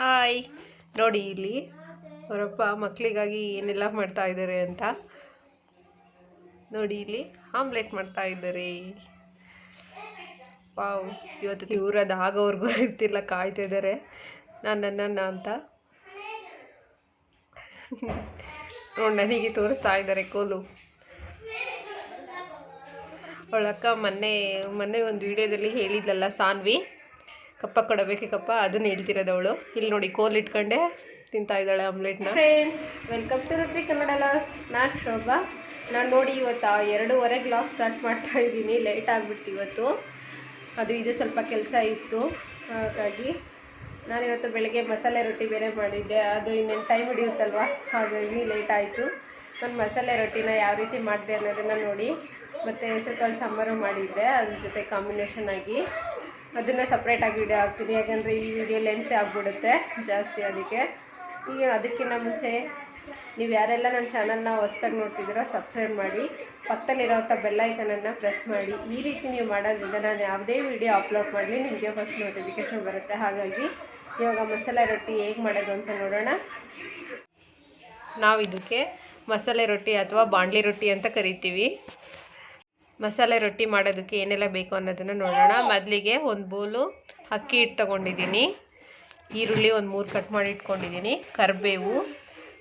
Hi. ನೋಡಿ ಇಲ್ಲಿ ಅವರಪ್ಪ ಮಕ್ಕಳಿಗಾಗಿ ಏನೆಲ್ಲ ಮಾಡ್ತಾ ಇದ್ದಾರೆ ಅಂತ. ನೋಡಿ ಇಲ್ಲಿ ಆಮ್ಲೆಟ್ ಮಾಡ್ತಾ ಇದ್ದಾರೆ. ವಾವ್. ಇವತ್ತು ಇವ್ರದ್ದು ಆಗೋವರೆಗೂ ಇರ್ತಿಲ್ಲ ಕಾಯ್ತಾ ಇದ್ದಾರೆ. ನಾನು ನನ್ನ ಅಂತ. ನೋಡಿ ನನಗೆ ತೋರಿಸ್ತಾ ಇದ್ದಾರೆ ಕೋಲು. ಅವಳಕ್ಕ ಮೊನ್ನೆ ಮೊನ್ನೆ ಒಂದು ವಿಡಿಯೋದಲ್ಲಿ ಹೇಳಿದ್ಲಲ್ಲ ಸಾನ್ವಿ. ಕಪ್ಪ ಕೊಡಬೇಕೆ ಕಪ್ಪ, ಅದನ್ನ ಹೇಳ್ತಿರೋದು ಅವಳು ಇಲ್ಲಿ ನೋಡಿ ಕೋಲ್ ಇಟ್ಕೊಂಡೆ, ತಿಂತಾ ಇದ್ದಾಳೆ ಆಮ್ಲೆಟ್ನ. ಫ್ರೆಂಡ್ಸ್ ವೆಲ್ಕಮ್ ಟು ರುತ್ರಿ ಕನ್ನಡ ಲಾಸ್ ನಾನು ಶೋಭಾ. ನಾನು ನೋಡಿ ಇವತ್ತು ಎರಡೂವರೆ ಗ್ಲಾಸ್ ಸ್ಟಾರ್ಟ್ ಮಾಡ್ತಾ ಇದ್ದೀನಿ. ಲೇಟ್ ಆಗಿಬಿಡ್ತು ಇವತ್ತು. ಅದು ಇದು ಸ್ವಲ್ಪ ಕೆಲಸ ಇತ್ತು. ಹಾಗಾಗಿ ನಾನು ಇವತ್ತು ಬೆಳಗ್ಗೆ ಮಸಾಲೆ ರೊಟ್ಟಿ ಬೇರೆ ಮಾಡಿದ್ದೆ. ಅದು ಇನ್ನೇನು ಟೈಮ್ ಹಿಡಿಯುತ್ತಲ್ವ? ಹಾಗಾಗಿ ಲೇಟ್ ಆಯಿತು. ನಾನು ಮಸಾಲೆ ರೊಟ್ಟಿನ ಯಾವ ರೀತಿ ಮಾಡಿದೆ ಅನ್ನೋದನ್ನು ನೋಡಿ. ಮತ್ತು ಹೆಸರುಕಾಳು ಸಾಂಬಾರು ಮಾಡಿದ್ದೆ. ಅದ್ರ ಜೊತೆ ಕಾಂಬಿನೇಷನ್ ಆಗಿ. ಅದನ್ನು ಸಪ್ರೇಟಾಗಿ ವಿಡಿಯೋ ಹಾಕ್ತೀನಿ. ಯಾಕಂದರೆ ಈ ವಿಡಿಯೋ ಲೆಂತ್ ಆಗಿಬಿಡುತ್ತೆ ಜಾಸ್ತಿ ಅದಕ್ಕೆ. ಈಗ ಅದಕ್ಕಿಂತ ಮುಂಚೆ ನೀವು ಯಾರೆಲ್ಲ ನನ್ನ ಚಾನಲ್ನ ಹೊಸ್ದಾಗಿ ನೋಡ್ತಿದ್ದೀರೋ ಸಬ್ಸ್ಕ್ರೈಬ್ ಮಾಡಿ, ಪಕ್ಕದಲ್ಲಿರೋಂಥ ಬೆಲ್ಲೈಕನನ್ನು ಪ್ರೆಸ್ ಮಾಡಿ. ಈ ರೀತಿ ನೀವು ಮಾಡೋದ್ರಿಂದ ನಾನು ಯಾವುದೇ ವಿಡಿಯೋ ಅಪ್ಲೋಡ್ ಮಾಡಲಿ ನಿಮಗೆ ಫಸ್ಟ್ ನೋಟಿಫಿಕೇಷನ್ ಬರುತ್ತೆ. ಹಾಗಾಗಿ ಇವಾಗ ಮಸಾಲೆ ರೊಟ್ಟಿ ಹೇಗೆ ಮಾಡೋದು ಅಂತ ನೋಡೋಣ. ನಾವು ಇದಕ್ಕೆ ಮಸಾಲೆ ರೊಟ್ಟಿ ಅಥವಾ ಬಾಣಲಿ ರೊಟ್ಟಿ ಅಂತ ಕರಿತೀವಿ. ಮಸಾಲೆ ರೊಟ್ಟಿ ಮಾಡೋದಕ್ಕೆ ಏನೆಲ್ಲ ಬೇಕು ಅನ್ನೋದನ್ನು ನೋಡೋಣ. ಮೊದಲಿಗೆ ಒಂದು ಬೌಲು ಅಕ್ಕಿ ಹಿಟ್ಟು ತೊಗೊಂಡಿದ್ದೀನಿ. ಈರುಳ್ಳಿ ಒಂದು ಮೂರು ಕಟ್ ಮಾಡಿ ಇಟ್ಕೊಂಡಿದ್ದೀನಿ. ಕರಿಬೇವು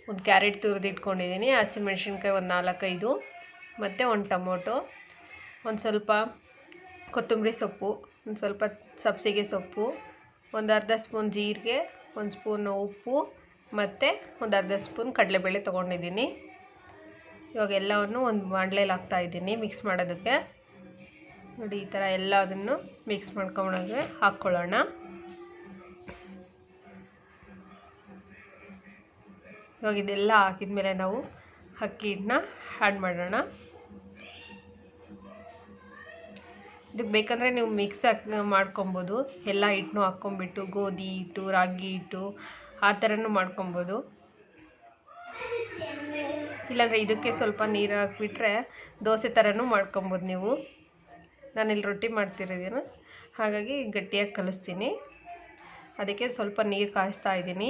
ಒಂದು ಕ್ಯಾರೆಟ್ ತುರಿದು ಇಟ್ಕೊಂಡಿದ್ದೀನಿ. ಹಸಿಮೆಣ್ಸಿನ್ಕಾಯಿ ಒಂದು ನಾಲ್ಕೈದು. ಮತ್ತು ಒಂದು ಟೊಮೊಟೊ, ಒಂದು ಸ್ವಲ್ಪ ಕೊತ್ತಂಬರಿ ಸೊಪ್ಪು, ಒಂದು ಸ್ವಲ್ಪ ಸಬ್ಸಿಗೆ ಸೊಪ್ಪು, ಒಂದು ಅರ್ಧ ಸ್ಪೂನ್ ಜೀರಿಗೆ, ಒಂದು ಸ್ಪೂನ್ ಉಪ್ಪು, ಮತ್ತು ಒಂದು ಅರ್ಧ ಸ್ಪೂನ್ ಕಡಲೆಬೇಳೆ ತೊಗೊಂಡಿದ್ದೀನಿ. ಇವಾಗ ಎಲ್ಲವನ್ನು ಒಂದು ಬಾಣಲೆಯಲ್ಲಿ ಹಾಕ್ತಾಯಿದ್ದೀನಿ ಮಿಕ್ಸ್ ಮಾಡೋದಕ್ಕೆ. ನೋಡಿ, ಈ ಥರ ಎಲ್ಲದನ್ನು ಮಿಕ್ಸ್ ಮಾಡ್ಕೊಂಡೋಗಿ ಹಾಕ್ಕೊಳ್ಳೋಣ. ಇವಾಗ ಇದೆಲ್ಲ ಹಾಕಿದ್ಮೇಲೆ ನಾವು ಅಕ್ಕಿ ಹಿಟ್ಟನ್ನ ಆ್ಯಡ್ ಮಾಡೋಣ. ಇದಕ್ಕೆ ಬೇಕಂದರೆ ನೀವು ಮಿಕ್ಸ್ ಹಾಕಿ ಮಾಡ್ಕೊಬೋದು. ಎಲ್ಲ ಹಿಟ್ಟನ್ನೂ ಹಾಕ್ಕೊಂಬಿಟ್ಟು ಗೋಧಿ ಹಿಟ್ಟು, ರಾಗಿ ಹಿಟ್ಟು ಆ ಥರನೂ ಮಾಡ್ಕೊಬೋದು. ಇಲ್ಲಾಂದರೆ ಇದಕ್ಕೆ ಸ್ವಲ್ಪ ನೀರು ಹಾಕಿಬಿಟ್ರೆ ದೋಸೆ ಥರನೂ ಮಾಡ್ಕೊಬೋದು ನೀವು. ನಾನಿಲ್ಲಿ ರೊಟ್ಟಿ ಮಾಡ್ತಿರೋದೇನು. ಹಾಗಾಗಿ ಗಟ್ಟಿಯಾಗಿ ಕಲಿಸ್ತೀನಿ. ಅದಕ್ಕೆ ಸ್ವಲ್ಪ ನೀರು ಕಾಯಿಸ್ತಾ ಇದ್ದೀನಿ.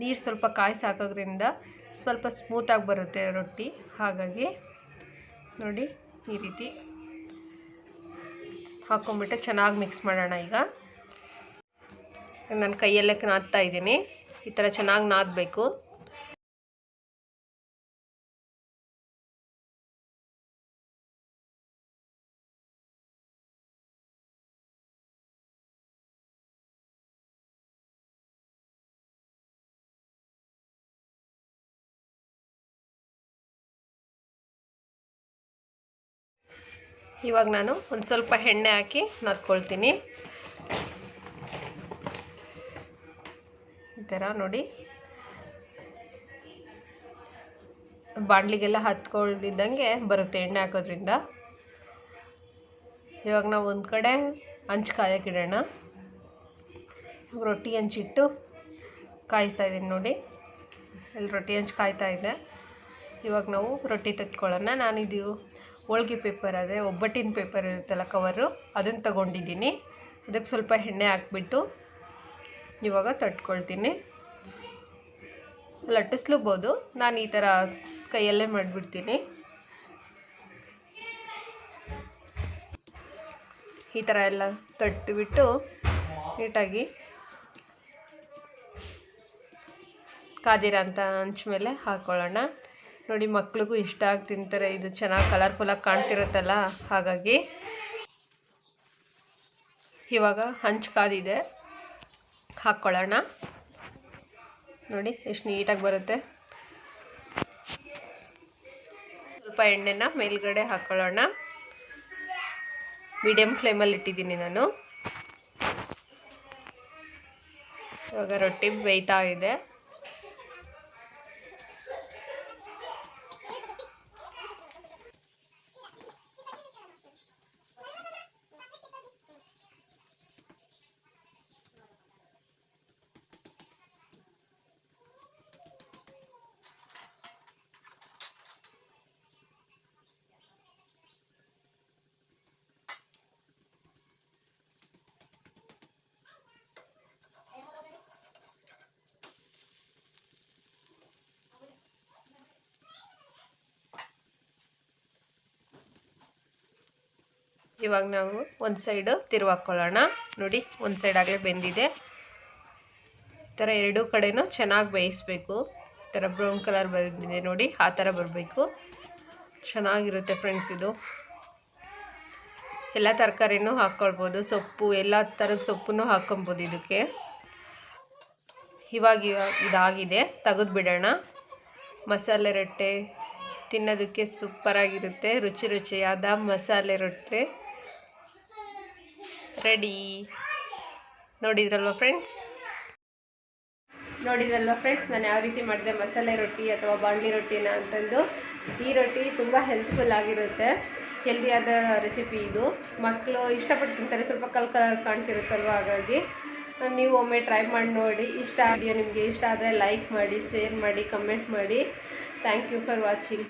ನೀರು ಸ್ವಲ್ಪ ಕಾಯಿಸಿ ಹಾಕೋದ್ರಿಂದ ಸ್ವಲ್ಪ ಸ್ಮೂತಾಗಿ ಬರುತ್ತೆ ರೊಟ್ಟಿ. ಹಾಗಾಗಿ ನೋಡಿ ಈ ರೀತಿ ಹಾಕ್ಕೊಂಬಿಟ್ಟು ಚೆನ್ನಾಗಿ ಮಿಕ್ಸ್ ಮಾಡೋಣ ಈಗ. ನಾನು ಕೈಯಲ್ಲೇ ನಾದ್ತಾ ಇದ್ದೀನಿ. ಈ ಥರ ಚೆನ್ನಾಗಿ ನಾದಬೇಕು. ಇವಾಗ ನಾನು ಒಂದು ಸ್ವಲ್ಪ ಎಣ್ಣೆ ಹಾಕಿ ನಾದ್ಕೊಳ್ತೀನಿ. ಈ ಥರ ನೋಡಿ. ಬಾಣಲಿಗೆಲ್ಲ ಹತ್ಕೊಳ್ದಿದ್ದಂಗೆ ಬರುತ್ತೆ ಎಣ್ಣೆ ಹಾಕೋದ್ರಿಂದ. ಇವಾಗ ನಾವು ಒಂದು ಕಡೆ ಹಂಚು ಕಾಯಕ್ಕಿಡೋಣ ರೊಟ್ಟಿ ಹಂಚಿಟ್ಟು ಕಾಯಿಸ್ತಾ ಇದ್ದೀನಿ ನೋಡಿ. ಅಲ್ಲಿ ರೊಟ್ಟಿ ಹಂಚು ಕಾಯ್ತಾ ಇದೆ. ಇವಾಗ ನಾವು ರೊಟ್ಟಿ ತೆಗೆದುಕೊಳ್ಳೋಣ ನಾನಿದು ಹೋಳ್ಗೆ ಪೇಪರ್ ಅದೇ, ಒಬ್ಬಟ್ಟಿನ ಪೇಪರ್ ಇರುತ್ತಲ್ಲ ಕವರು, ಅದನ್ನು ತಗೊಂಡಿದ್ದೀನಿ. ಅದಕ್ಕೆ ಸ್ವಲ್ಪ ಎಣ್ಣೆ ಹಾಕ್ಬಿಟ್ಟು ಇವಾಗ ತಟ್ಕೊಳ್ತೀನಿ. ಲಟ್ಟಿಸ್ಲೂಬೋದು ನಾನು ಈ ಥರ ಕೈಯಲ್ಲೇ ಮಾಡಿಬಿಡ್ತೀನಿ. ಈ ಥರ ಎಲ್ಲ ತಟ್ಟಿಬಿಟ್ಟು ನೀಟಾಗಿ ಕಾದಿರ ಅಂತ ಹಂಚ ಮೇಲೆ ಹಾಕ್ಕೊಳ್ಳೋಣ ನೋಡಿ, ಮಕ್ಳಿಗೂ ಇಷ್ಟ ಆಗಿ ತಿಂತಾರೆ. ಇದು ಚೆನ್ನಾಗಿ ಕಲರ್ಫುಲ್ಲಾಗಿ ಕಾಣ್ತಿರುತ್ತಲ್ಲ, ಹಾಗಾಗಿ ಇವಾಗ ಹಂಚು ಕಾದಿದೆ. ಹಾಕ್ಕೊಳ್ಳೋಣ. ನೋಡಿ, ಎಷ್ಟು ನೀಟಾಗಿ ಬರುತ್ತೆ. ಸ್ವಲ್ಪ ಎಣ್ಣೆನ ಮೇಲ್ಗಡೆ ಹಾಕ್ಕೊಳ್ಳೋಣ. ಮೀಡಿಯಮ್ ಫ್ಲೇಮಲ್ಲಿ ಇಟ್ಟಿದ್ದೀನಿ ನಾನು. ಇವಾಗ ರೊಟ್ಟಿ ಬೇಯ್ತಾ ಇದೆ. ಇವಾಗ ನಾವು ಒಂದು ಸೈಡು ತಿರುವಾಕೊಳ್ಳೋಣ. ನೋಡಿ, ಒಂದು ಸೈಡ್ ಬೆಂದಿದೆ. ಈ ಥರ ಎರಡೂ ಕಡೆನೂ ಚೆನ್ನಾಗಿ ಬೇಯಿಸ್ಬೇಕು. ಈ ಥರ ಬ್ರೌನ್ ಕಲರ್ ಬಂದಿದೆ ನೋಡಿ, ಆ ಥರ ಬರಬೇಕು. ಚೆನ್ನಾಗಿರುತ್ತೆ ಫ್ರೆಂಡ್ಸ್ ಇದು. ಎಲ್ಲ ತರಕಾರಿನೂ ಹಾಕ್ಕೊಳ್ಬೋದು, ಸೊಪ್ಪು, ಎಲ್ಲ ಥರದ ಸೊಪ್ಪನ್ನು ಹಾಕ್ಕೊಬೋದು ಇದಕ್ಕೆ. ಇವಾಗ ಇದಾಗಿದೆ, ತೆಗೆದು ಬಿಡೋಣ. ಮಸಾಲೆ ರೊಟ್ಟೆ ತಿನ್ನೋದಕ್ಕೆ ಸೂಪರಾಗಿರುತ್ತೆ ರುಚಿ ರುಚಿಯಾದ ಮಸಾಲೆ ರೊಟ್ಟೆ. ರೆಡಿ. ನೋಡಿದ್ರಲ್ವ ಫ್ರೆಂಡ್ಸ್ ನೋಡಿದ್ರಲ್ವ ಫ್ರೆಂಡ್ಸ್ ನಾನು ಯಾವ ರೀತಿ ಮಾಡಿದೆ? ಮಸಾಲೆ ರೊಟ್ಟಿ ಅಥವಾ ಬಾಂಡ್ಲಿ ರೊಟ್ಟಿನ ಅಂತಂದು. ಈ ರೊಟ್ಟಿ ತುಂಬ ಹೆಲ್ತ್ಫುಲ್ ಆಗಿರುತ್ತೆ. ಹೆಲ್ದಿಯಾದ ರೆಸಿಪಿ ಇದು. ಮಕ್ಕಳು ಇಷ್ಟಪಟ್ಟು ತಿಂತಾರೆ. ಸ್ವಲ್ಪ ಕಲ್ ಕಲರ್ ಕಾಣ್ತಿರುತ್ತಲ್ವ ಹಾಗಾಗಿ. ನೀವು ಒಮ್ಮೆ ಟ್ರೈ ಮಾಡಿ ನೋಡಿ. ಇಷ್ಟ ವಿಡಿಯೋ ನಿಮಗೆ ಇಷ್ಟ ಆದರೆ ಲೈಕ್ ಮಾಡಿ ಶೇರ್ ಮಾಡಿ ಕಮೆಂಟ್ ಮಾಡಿ. Thank you for watching